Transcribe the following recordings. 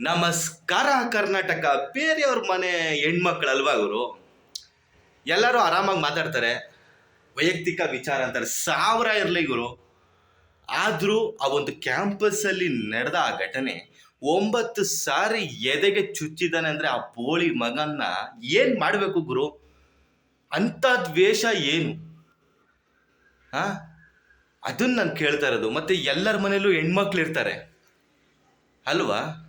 ನಮಸ್ಕಾರ ಕರ್ನಾಟಕ. ಬೇರೆಯವ್ರ ಮನೆ ಹೆಣ್ಮಕ್ಳಲ್ವಾ ಇವರು? ಎಲ್ಲರೂ ಆರಾಮಾಗಿ ಮಾತಾಡ್ತಾರೆ. ವೈಯಕ್ತಿಕ ವಿಚಾರ ಅಂತಾರೆ. ಸಾವಿರ ಇರಲಿ ಗುರು ಆದರೂ ಆ ಒಂದು ಕ್ಯಾಂಪಸ್ಸಲ್ಲಿ ನಡೆದ ಆ ಘಟನೆ ಒಂಬತ್ತು ಸಾರಿ ಎದೆಗೆ ಚುಚ್ಚಿದಾನೆ ಅಂದರೆ ಆ ಪೋಳಿ ಮಗನ್ನ ಏನು ಮಾಡಬೇಕು ಗುರು? ಅಂಥ ದ್ವೇಷ ಏನು? ಹಾ ಅದನ್ನು ನಾನು ಕೇಳ್ತಾ ಇರೋದು. ಮತ್ತೆ ಎಲ್ಲರ ಮನೇಲೂ ಹೆಣ್ಮಕ್ಳು ಇರ್ತಾರೆ. ಅಲ್ವಾ?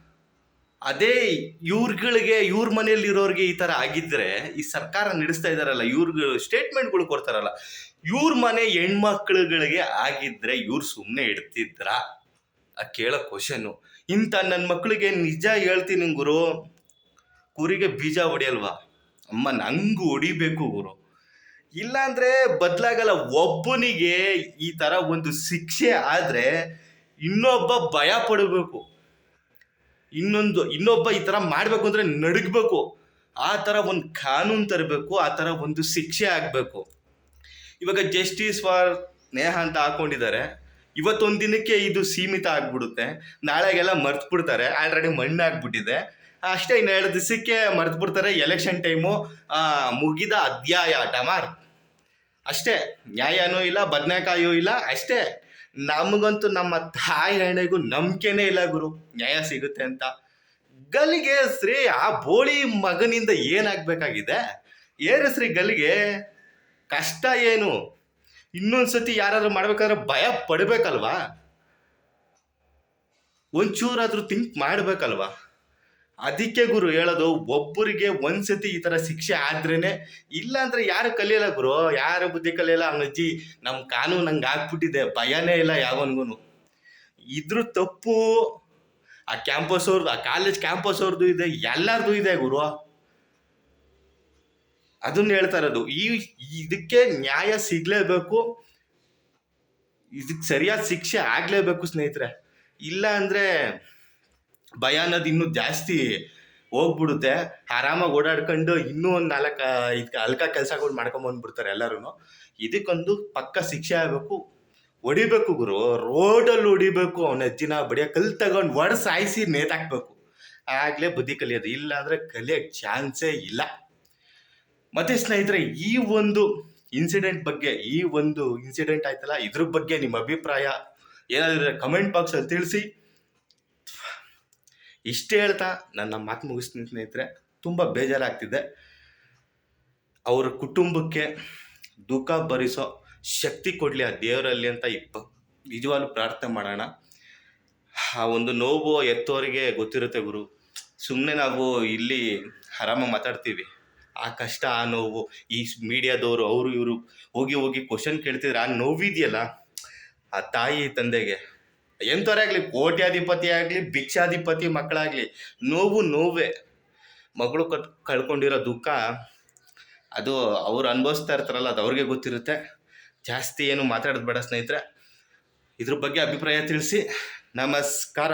ಅದೇ ಇವ್ರುಗಳಿಗೆ, ಇವ್ರ ಮನೆಯಲ್ಲಿ ಇರೋರಿಗೆ ಈ ಥರ ಆಗಿದ್ರೆ, ಈ ಸರ್ಕಾರ ನಡೆಸ್ತಾ ಇದ್ದಾರಲ್ಲ ಇವ್ರಿಗೆ ಸ್ಟೇಟ್ಮೆಂಟ್ಗಳು ಕೊಡ್ತಾರಲ್ಲ, ಇವ್ರ ಮನೆ ಹೆಣ್ಮಕ್ಳುಗಳಿಗೆ ಆಗಿದ್ರೆ ಇವ್ರು ಸುಮ್ಮನೆ ಇಡ್ತಿದ್ರ? ಆ ಕೇಳೋ ಕ್ವಶನು ಇಂಥ ನನ್ನ ಮಕ್ಕಳಿಗೆ ನಿಜ ಹೇಳ್ತೀನಿ ಗುರು. ಕುರಿಗೆ ಬೀಜ ಹೊಡಿಯಲ್ವಾ? ಅಮ್ಮ, ನಂಗೂ ಹೊಡಿಬೇಕು ಗುರು. ಇಲ್ಲಾಂದ್ರೆ ಬದಲಾಗಲ್ಲ, ಒಬ್ಬನಿಗೆ ಈ ತರ ಒಂದು ಶಿಕ್ಷೆ ಆದ್ರೆ ಇನ್ನೊಬ್ಬ ಭಯ ಪಡಬೇಕು. ಇನ್ನೊಂದು, ಇನ್ನೊಬ್ಬ ಈ ತರ ಮಾಡಬೇಕು ಅಂದ್ರೆ ನಡುಗಬೇಕು. ಆ ತರ ಒಂದು ಕಾನೂನು ತರಬೇಕು, ಆ ತರ ಒಂದು ಶಿಕ್ಷೆ ಆಗಬೇಕು. ಇವಾಗ ಜಸ್ಟಿಸ್ ಫಾರ್ ನೇಹ ಅಂತ ಹಾಕೊಂಡಿದ್ದಾರೆ. ಇವತ್ತೊಂದು ದಿನಕ್ಕೆ ಇದು ಸೀಮಿತ ಆಗ್ಬಿಡುತ್ತೆ. ನಾಳೆಗೆಲ್ಲ ಮರ್ತು ಬಿಡ್ತಾರೆ ಆಲ್ರೆಡಿ ಮಣ್ಣು ಆಗ್ಬಿಟ್ಟಿದೆ ಅಷ್ಟೇ ಇನ್ನು ಎರಡು ದಿವಸಕ್ಕೆ ಮರ್ತು ಬಿಡ್ತಾರೆ ಎಲೆಕ್ಷನ್ ಟೈಮು ಮುಗಿದ ಅಧ್ಯಾಯ ಡಮಾರ್ ಅಷ್ಟೇ. ನ್ಯಾಯನೂ ಇಲ್ಲ, ಬದನೆಕಾಯೂ ಇಲ್ಲ, ಅಷ್ಟೇ. ನಮಗಂತೂ ನಮ್ಮ ತಾಯಿ ಹಣೆಗೂ ನಂಬಿಕೆನೇ ಇಲ್ಲ ಗುರು. ನ್ಯಾಯ ಸಿಗುತ್ತೆ ಅಂತ. ಗಲ್ಲಿಗೆ ಶ್ರೀ ಆ ಬೋಳಿ ಮಗನಿಂದ ಏನಾಗಬೇಕಾಗಿದೆ? ಏನು ಶ್ರೀ ಗಲ್ಲಿಗೆ ಕಷ್ಟ ಏನು? ಇನ್ನೊಂದ್ಸತಿ ಯಾರಾದರೂ ಮಾಡ್ಬೇಕಾದ್ರೆ ಭಯ ಪಡಬೇಕಲ್ವಾ? ಒಂಚೂರಾದ್ರೂ ಥಿಂಕ್ ಮಾಡ್ಬೇಕಲ್ವಾ? ಅದಕ್ಕೆ ಗುರು ಹೇಳೋದು, ಒಬ್ಬರಿಗೆ ಒಂದ್ಸತಿ ಈ ತರ ಶಿಕ್ಷೆ ಆದ್ರೇನೆ ಇಲ್ಲ ಅಂದ್ರೆ ಯಾರು ಕಲಿಯಲ್ಲ ಗುರು? ಯಾರು ಬುದ್ಧಿ ಕಲಿಯಲ್ಲ? ಅವನಜ್ಜಿ ನಮ್ಮ ಕಾನೂನು ನಂಗೆ ಆಗ್ಬಿಟ್ಟಿದೆ. ಭಯನೇ ಇಲ್ಲ ಯಾವನ್ಗೂ ಇದ್ರ ತಪ್ಪು. ಆ ಕ್ಯಾಂಪಸ್ ಅವ್ರದ್ದು ಆ ಕಾಲೇಜ್ ಕ್ಯಾಂಪಸ್ ಅವ್ರದ್ದು ಇದೆ, ಎಲ್ಲರದು ಇದೆ ಗುರು. ಅದನ್ನ ಹೇಳ್ತಾ ಇರೋದು. ಈ, ಇದಕ್ಕೆ ನ್ಯಾಯ ಸಿಗ್ಲೇಬೇಕು. ಇದಕ್ಕೆ ಸರಿಯಾದ ಶಿಕ್ಷೆ ಆಗ್ಲೇಬೇಕು ಸ್ನೇಹಿತರೆ. ಇಲ್ಲ ಅಂದ್ರೆ ಭಯ ಅನ್ನೋದು ಇನ್ನೂ ಜಾಸ್ತಿ ಹೋಗ್ಬಿಡುತ್ತೆ. ಆರಾಮಾಗಿ ಓಡಾಡ್ಕೊಂಡು ಇನ್ನೂ ಒಂದು ನಾಲ್ಕು ಇದಕ್ಕೆ ಅಲ್ಕ ಕೆಲಸಗಳು ಮಾಡ್ಕೊಂಬಂದ್ಬಿಡ್ತಾರೆ ಎಲ್ಲರೂ ಇದಕ್ಕೊಂದು ಪಕ್ಕ ಶಿಕ್ಷೆ ಆಗಬೇಕು. ಹೊಡಿಬೇಕು ಗುರು. ರೋಡಲ್ಲಿ ಹೊಡಿಬೇಕು. ಅವನ ಅಜ್ಜಿನ ಬಡಿಯ ಕಲ್ ತಗೊಂಡು ಒಡ ಸಾಯಿಸಿ ನೇತಾಕ್ಬೇಕು. ಆಗಲೇ ಬುದ್ಧಿ ಕಲಿಯೋದು. ಇಲ್ಲ ಅಂದರೆ ಕಲಿಯೋಕ್ಕೆ ಚಾನ್ಸೇ ಇಲ್ಲ. ಮತ್ತೆ ಸ್ನೇಹಿತರೆ, ಈ ಒಂದು ಇನ್ಸಿಡೆಂಟ್ ಬಗ್ಗೆ, ಈ ಒಂದು ಇನ್ಸಿಡೆಂಟ್ ಆಯ್ತಲ್ಲ? ಇದ್ರ ಬಗ್ಗೆ ನಿಮ್ಮ ಅಭಿಪ್ರಾಯ ಏನಾದರೂ ಕಮೆಂಟ್ ಬಾಕ್ಸಲ್ಲಿ ತಿಳಿಸಿ. ಇಷ್ಟೇ ಹೇಳ್ತಾ ನನ್ನ ಮಾತು ಮುಗಿಸ್ತೀನಿ ಸ್ನೇಹಿತರೆ. ತುಂಬ ಬೇಜಾರಾಗ್ತಿದೆ. ಅವರ ಕುಟುಂಬಕ್ಕೆ ದುಃಖ ಭರಿಸೋ ಶಕ್ತಿ ಕೊಡಲಿ ಆ ದೇವರಲ್ಲಿ ಅಂತ ಇಪ್ಪ ನಿಜವಾಗ್ಲೂ ಪ್ರಾರ್ಥನೆ ಮಾಡೋಣ. ಆ ಒಂದು ನೋವು ಎತ್ತೋರಿಗೆ ಗೊತ್ತಿರುತ್ತೆ ಗುರು. ಸುಮ್ಮನೆ ನಾವು ಇಲ್ಲಿ ಆರಾಮಾಗಿ ಮಾತಾಡ್ತೀವಿ. ಆ ಕಷ್ಟ, ಆ ನೋವು, ಈ ಮೀಡಿಯಾದವರು, ಅವರು, ಇವರು ಹೋಗಿ ಹೋಗಿ ಕ್ವಶನ್ ಕೇಳ್ತಿದ್ರೆ ಆ ನೋವಿದೆಯಲ್ಲ, ಆ ತಾಯಿ, ತಂದೆಗೆ ಎಂಥವರೇ ಆಗಲಿ ಕೋಟ್ಯಾಧಿಪತಿ ಆಗಲಿ, ಭಿಕ್ಷಾಧಿಪತಿ ಮಕ್ಕಳಾಗಲಿ, ನೋವು ನೋವೇ. ಮಗಳು ಕಟ್ ಕಳ್ಕೊಂಡಿರೋ ದುಃಖ, ಅದು ಅವ್ರು ಅನುಭವಿಸ್ತಾ ಇರ್ತಾರಲ್ಲ, ಅದು ಅವ್ರಿಗೆ ಗೊತ್ತಿರುತ್ತೆ. ಜಾಸ್ತಿ ಏನು ಮಾತಾಡೋದು ಬೇಡ ಸ್ನೇಹಿತರೆ. ಇದ್ರ ಬಗ್ಗೆ ಅಭಿಪ್ರಾಯ ತಿಳಿಸಿ. ನಮಸ್ಕಾರ.